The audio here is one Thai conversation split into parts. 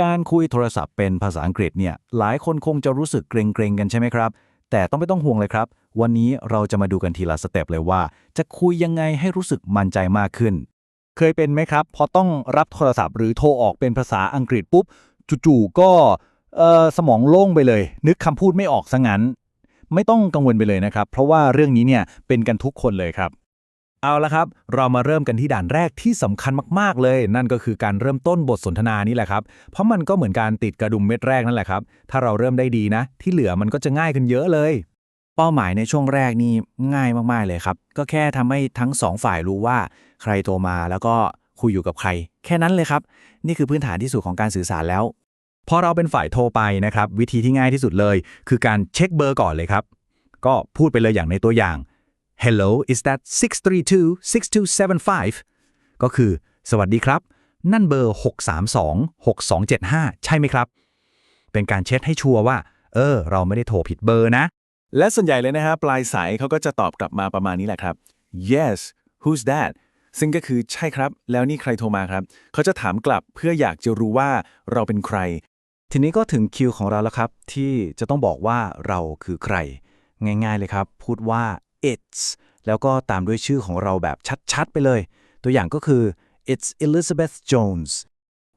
การคุยโทรศัพท์เป็นภาษาอังกฤษเนี่ยหลายคนคงจะรู้สึกเกรงๆกันใช่ไหมครับ แต่ต้องไม่ต้องห่วงเลยครับ วันนี้เราจะมาดูกันทีละสเต็ปเลยว่า จะคุยยังไงให้รู้สึกมั่นใจมากขึ้น เคยเป็นไหมครับ พอต้องรับโทรศัพท์หรือโทรออกเป็นภาษาอังกฤษปุ๊บ จู่ๆก็สมองโล่งไปเลย นึกคำพูดไม่ออกซะงั้น ไม่ต้องกังวลไปเลยนะครับ เพราะว่าเรื่องนี้เนี่ยเป็นกันทุกคนเลยครับ เอาละครับ เรามาเริ่มกันที่ด่านแรกที่สำคัญมาก ๆ เลย นั่นก็คือการเริ่มต้นบทสนทนานี่แหละครับ เพราะมันก็เหมือนการติดกระดุมเม็ดแรกนั่นแหละครับ ถ้าเราเริ่มได้ดีนะ ที่เหลือมันก็จะง่ายขึ้นเยอะเลย เป้าหมายในช่วงแรกนี่ง่ายมาก ๆ เลยครับ ก็แค่ทำให้ทั้งสองฝ่ายรู้ว่า ใครโทรมาแล้วก็คุยอยู่กับใคร แค่นั้นเลยครับ นี่คือพื้นฐานที่สุดของการสื่อสารแล้ว พอเราเป็นฝ่ายโทรไปนะครับ วิธีที่ง่ายที่สุดเลย คือการเช็คเบอร์ก่อนเลยครับ ก็พูดไปเลยอย่างในตัวอย่าง Hello is that 632-6275 ก็คือ สวัสดีครับ นั่นเบอร์ 632-6275 ใช่ไหมครับ เป็นการเช็คให้ชัวร์ว่า เออ เราไม่ได้โทรผิดเบอร์นะ และส่วนใหญ่เลยนะครับปลายสายเขาก็จะตอบกลับมาประมาณนี้แหละครับ yes who's that ซึ่งก็คือใช่ครับ แล้วนี่ใครโทรมาครับ เขาจะถามกลับเพื่ออยากจะรู้ว่าเราเป็นใคร ทีนี้ก็ถึงคิวของเราแล้วครับ ที่จะต้องบอกว่าเราคือใคร ง่ายๆเลยครับ พูดว่า it's แล้วก็ตามด้วยชื่อของเราแบบชัดๆ ไปเลย ตัวอย่างก็คือ it's Elizabeth Jones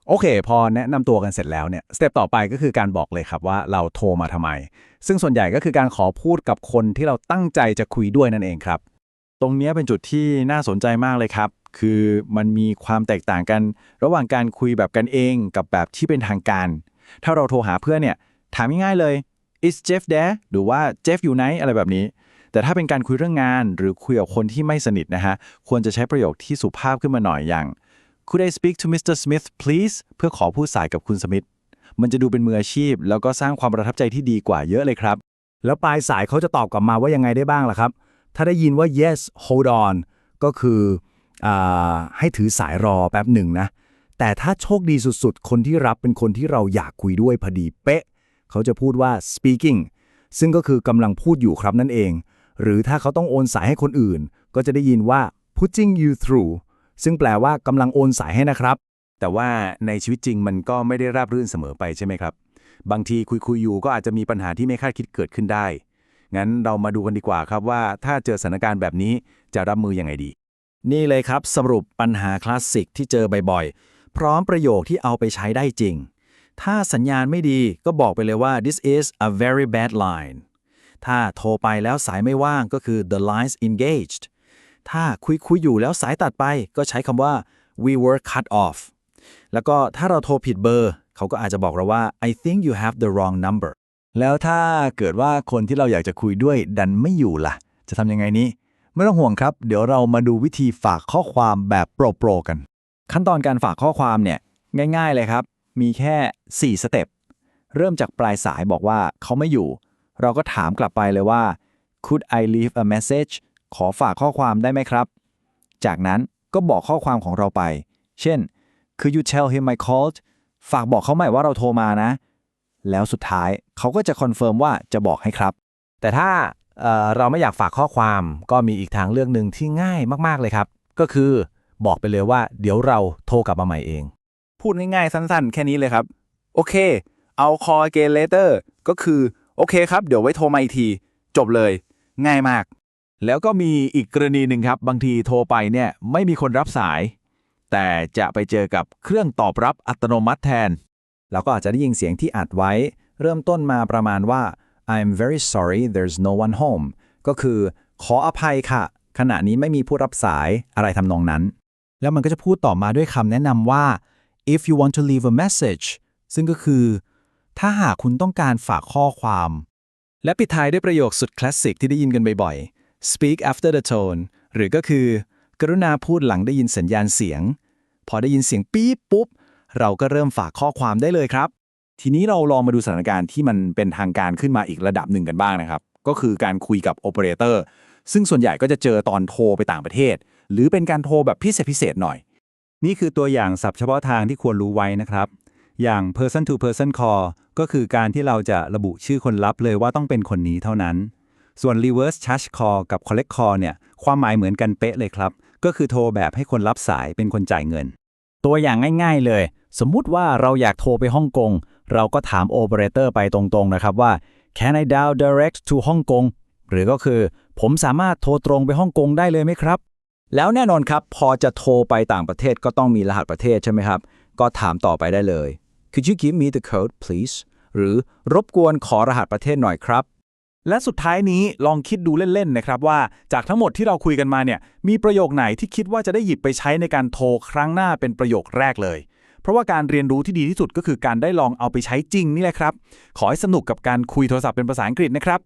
โอเค พอแนะนำตัวกันเสร็จแล้วเนี่ยสเต็ปต่อไปก็คือการบอกเลยครับว่าเราโทรมาทำไม ซึ่งส่วนใหญ่ก็คือการขอพูดกับคนที่เราตั้งใจจะคุยด้วยนั่นเองครับ ตรงนี้เป็นจุดที่น่าสนใจมากเลยครับ คือมันมีความแตกต่างกัน ระหว่างการคุยแบบกันเองกับแบบที่เป็นทางการ ถ้าเราโทรหาเพื่อนเนี่ยถามง่ายๆเลย is Jeff there หรือว่า Jeff อยู่ไหนอะไรแบบนี้ แต่ถ้าเป็นการคุยเรื่องงานหรือคุยกับคนที่ไม่สนิทนะฮะ ควรจะใช้ประโยคที่สุภาพขึ้นมาหน่อยอย่าง Could I speak to Mr. Smith please เพื่อขอพูดสายกับคุณสมิธมันจะดูเป็นมืออาชีพ แล้วก็สร้างความประทับใจที่ดีกว่าเยอะเลยครับ แล้วปลายสายเขาจะตอบกลับมาว่ายังไงได้บ้างล่ะครับ ถ้าได้ยินว่า yes hold on ก็คืออให้ถือสายรอแป๊บหนึ่งนะ แต่ถ้าโชคดีสุดๆ คนที่รับเป็นคนที่เราอยากคุยด้วยพอดีเป๊ะ เขาจะพูดว่า speaking ซึ่งก็คือกำลังพูดอยู่ครับนั่นเอง หรือถ้าเขาต้องโอนสายให้คนอื่น ก็จะได้ยินว่า putting you through ซึ่งแปลว่ากำลังโอนสายให้นะครับ แต่ว่าในชีวิตจริงมันก็ไม่ได้ราบรื่นเสมอไปใช่ไหมครับ บางทีคุยคุยอยู่ก็อาจจะมีปัญหาที่ไม่คาดคิดเกิดขึ้นได้ งั้นเรามาดูกันดีกว่าครับว่าถ้าเจอสถานการณ์แบบนี้จะรับมือยังไงดี นี่เลยครับสรุปปัญหาคลาสสิกที่เจอบ่อยๆ พร้อมประโยคที่เอาไปใช้ได้จริง ถ้าสัญญาณไม่ดีก็บอกไปเลยว่า this is a very bad line ถ้าโทรไปแล้วสายไม่ว่างก็คือ the lines engaged ถ้าคุยคุยอยู่แล้วสายตัดไปก็ใช้คำว่า we were cut off แล้วก็ถ้าเราโทรผิดเบอร์ เขาก็อาจจะบอกเราว่า I think you have the wrong number แล้วถ้าเกิดว่าคนที่เราอยากจะคุยด้วยดันไม่อยู่ล่ะ จะทำยังไงนี้ ไม่ต้องห่วงครับ เดี๋ยวเรามาดูวิธีฝากข้อความแบบโปรๆกัน ขั้นตอนการฝากข้อความเนี่ย ง่าย ๆเลยครับ มีแค่ 4 สเต็ป เริ่มจากปลายสายบอกว่าเขาไม่อยู่ เราก็ถามกลับไปเลยว่า could I leave a message ขอฝากข้อความได้ไหมครับ จากนั้นก็บอกข้อความของเราไป เช่น could you tell him I called ฝากบอกเขาใหม่ว่าเราโทรมานะ แล้วสุดท้ายเขาก็จะคอนเฟิร์มว่าจะบอกให้ครับ แต่ถ้าเอ่อเราไม่อยากฝากข้อความก็มีอีกทางเลือกหนึ่งที่ง่ายมาก ๆ เลยครับ ก็คือบอกไปเลยว่าเดี๋ยวเราโทรกลับมาใหม่เอง พูดง่าย ๆ สั้น ๆ แค่นี้เลยครับ โอเค เอา call again later ก็คือ โอเคครับ เดี๋ยวไว้โทรมาอีกที จบเลย ง่ายมาก แล้วก็มีอีกกรณีหนึ่งครับ บางทีโทรไปเนี่ยไม่มีคนรับสาย แต่จะไปเจอกับเครื่องตอบรับอัตโนมัติแทน เราก็อาจจะได้ยินเสียงที่อัดไว้ เริ่มต้นมาประมาณว่า I'm very sorry there's no one home ก็คือ ขออภัยค่ะ ขณะนี้ไม่มีผู้รับสายอะไรทำนองนั้น แล้วมันก็จะพูดต่อมาด้วยคำแนะนำว่า if you want to leave a message ซึ่งก็คือ ถ้าหากคุณต้องการฝากข้อความ และปิดท้ายด้วยประโยคสุดคลาสสิกที่ได้ยินกันบ่อยๆ speak after the tone หรือก็คือ กรุณาพูดหลังได้ยินสัญญาณเสียง พอได้ยินเสียงปี๊บปุ๊บ เราก็เริ่มฝากข้อความได้เลยครับ ทีนี้เราลองมาดูสถานการณ์ที่มันเป็นทางการขึ้นมาอีกระดับหนึ่งกันบ้างนะครับ ก็คือการคุยกับโอเปอเรเตอร์ซึ่งส่วนใหญ่ก็จะเจอตอนโทรไปต่างประเทศ หรือเป็นการโทรแบบพิเศษพิเศษหน่อย นี่คือตัวอย่างศัพท์เฉพาะทางที่ควรรู้ไว้นะครับ อย่าง person to person call ก็คือการที่เราจะระบุชื่อคนรับเลยว่าต้องเป็นคนนี้เท่านั้น ส่วน reverse charge call กับ collect call เนี่ย ความหมายเหมือนกันเป๊ะเลยครับ ก็คือโทรแบบให้คนรับสายเป็นคนจ่ายเงิน ตัวอย่างง่ายๆเลย สมมุติว่าเราอยากโทรไปฮ่องกง เราก็ถามโอเปอเรเตอร์ไปตรงๆนะครับว่า Can I dial direct to Hong Kong หรือก็คือ ผมสามารถโทรตรงไปฮ่องกงได้เลยไหมครับ แล้วแน่นอนครับ พอจะโทรไปต่างประเทศก็ต้องมีรหัสประเทศใช่ไหมครับ ก็ถามต่อไปได้เลย Could you give me the code please หรือรบกวนขอรหัสประเทศหน่อยครับ และสุดท้ายนี้ลองคิดดูเล่นๆนะครับว่าจากทั้งหมดที่เราคุยกันมาเนี่ยมีประโยคไหนที่คิดว่าจะได้หยิบไปใช้ในการโทรครั้งหน้าเป็นประโยคแรกเลย เพราะว่าการเรียนรู้ที่ดีที่สุดก็คือการได้ลองเอาไปใช้จริงนี่แหละครับ ขอให้สนุกกับการคุยโทรศัพท์เป็นภาษาอังกฤษนะครับ